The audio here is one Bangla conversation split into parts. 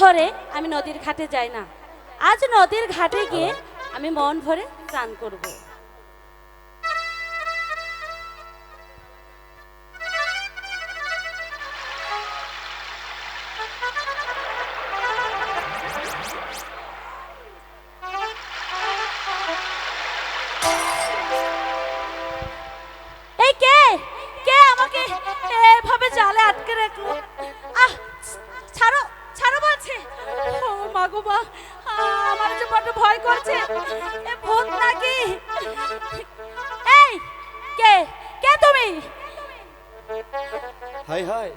ধরে আমি নদীর ঘাটে যাই না। আজ নদীর ঘাটে গিয়ে আমি মন ভরে স্নান করব। এই কে? কে আমাকে এভাবে জালে আটকে রাখল? গো মা। আমার যে বড্ড ভয় করছে। এ ভূত নাকি? এই কে? কে তুমি? Hi hi.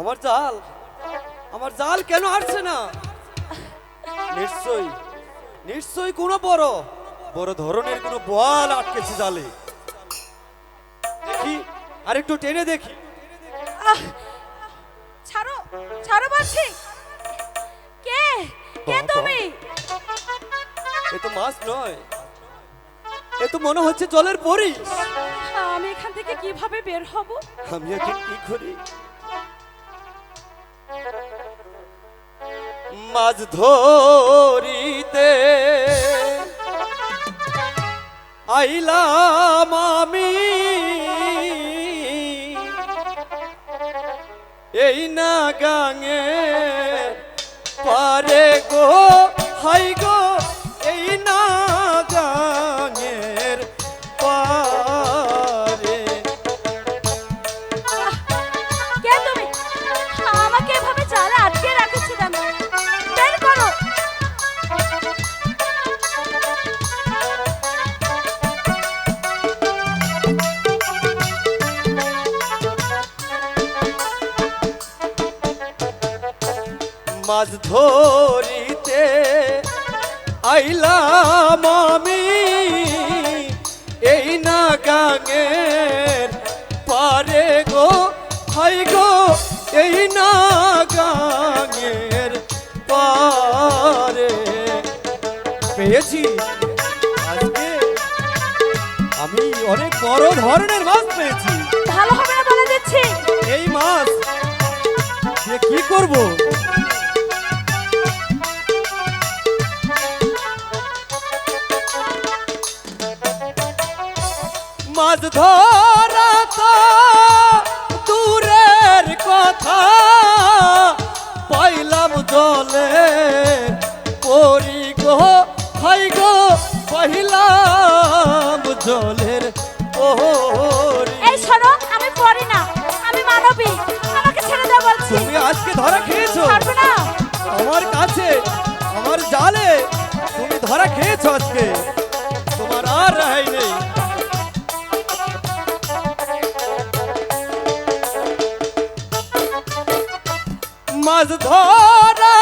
আমার জাল। আমার জাল কেন আসছে না? নিশ্চয়ই নিশ্চয়ই কোনো বড় বড় ধরনের কোনো বল আটকেছে জালে। দেখি আর একটু টেনে দেখি। আহ, ছাড়ো ছাড়ো বলছি। কে? কে তুমি? এ তো মাছ নয়। এ তো মনে হচ্ছে জলের পরি আমি এখান থেকে কীভাবে বের হব? আমি এখন কি করি? মাছ ধরিতে আইলাম আমি। এই না গাঙে পারে গো হাই গো মাছ ধরিতে আইলাম আমি। এই না গাঙের পারে গো হাই গো এই না গাঙের পারে। পেয়েছি। আজকে আমি অনেক বড় ধরনের মাছ পেয়েছি। ভালো হবে না বলে দিচ্ছি। এই মাছ কি করব? মাছ ধরা তো দূরের কথা। পাইলাম জলে পরি গো হাই গো পাইলাম জলের ওহরি এই শোনো আমি পড়ি না আমি মানবী আমাকে ছেড়ে দাও বলছি। তুমি আজকে ধরা খেয়েছো। ছাড়বে না। আমার কাছে আমার জালে তুমি ধরা খেয়েছো আজকে। মাছ ধরা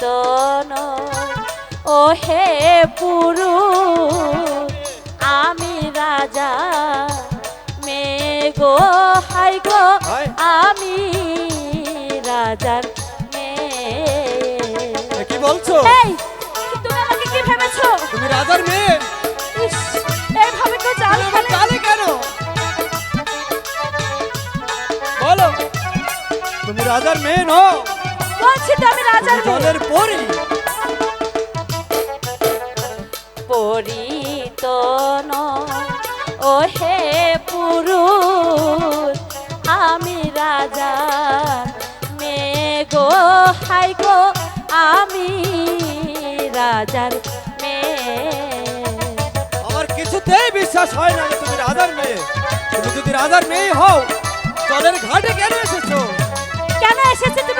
পরিতন ও হে পুরু আমি রাজা। মেঘো হাই গো আমি রাজার মেয়ে। কি বলছো? তুমি আমাকে কি ভেবেছো? তুমি রাজার মেয়ে। এইভাবে তো কেন? বলো। তুমি রাজার মেয়ে নও। বলছি তো আমি রাজার মেয়ে। জলের পরি। পরিতন ও হে পুরুষ আমি রাজা মেঘো হাই গো আমি রাজার মেয়ে। আমার কিছুতেই বিশ্বাস হয় না তুমি রাজার মেয়ে। তুমি যদি রাজার মেয়ে হও জলের ঘাটে কেন এসেছ? কেন এসেছে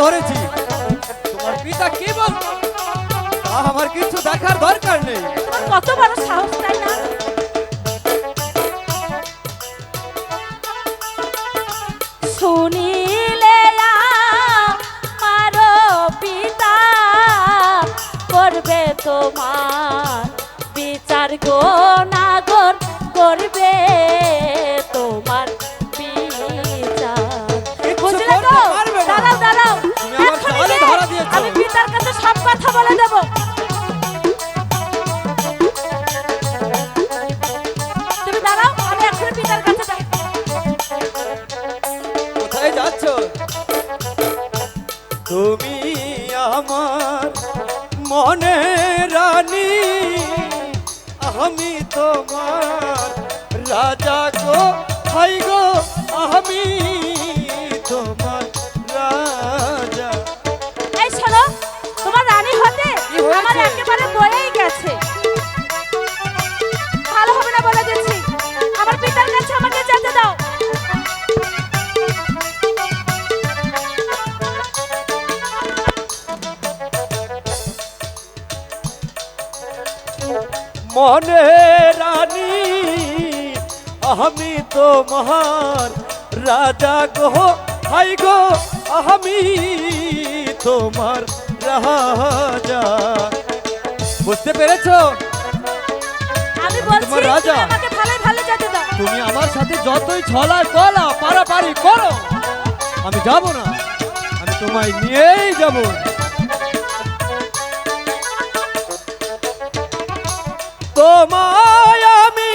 ধরেছি। তোমার পিতা কি বল? আমার কিছু দেখার দরকার নেই। কত বড় সাহস, তাই না? শুনিলে তোমার বিচার গো নাগর, করবে বলে দেবো। তুমি আমার মনে রানী আমি তোমার রাজা গো হাই গো আমি মনে রানী আমি তোমার রাজা গো। হাই গো আমি তোমার রাজা। বুঝতে পেরেছ? আমি বলছি রাজা। তুমি আমাকে ভালো ভালো যেতে দাও। তুমি আমার সাথে যতই ছলা কলা পারাপারি করো আমি যাব না। আমি তোমায় নিয়েই যাব। তোমায় আমি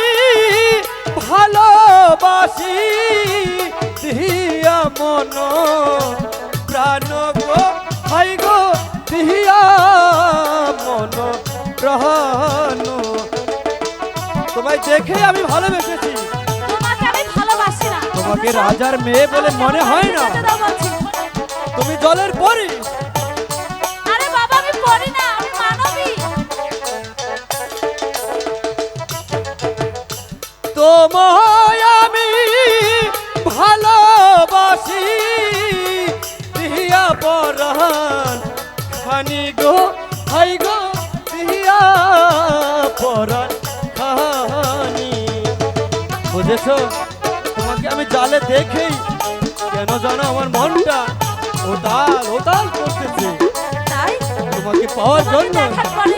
ভালোবাসি। দিয়া মন প্রাণ গো হাই গো দিয়া মন প্রাণ। তোমায় দেখে আমি ভালোবেসেছি। তোমাকে আমি ভালোবাসি না। তোমাকে রাজার মেয়ে বলে মনে হয় না। তুমি জলের পরি। বুঝেছ তোমাকে আমি জালে দেখেই কেন জানো আমার মনটা ওতাল ওতাল করতেছে। তাই? তোমাকে পাওয়ার জন্য দেখার পরে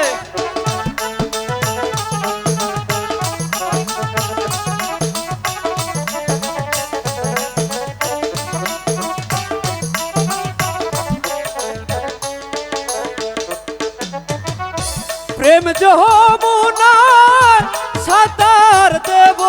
প্রেম যমুনার সাঁতার দেব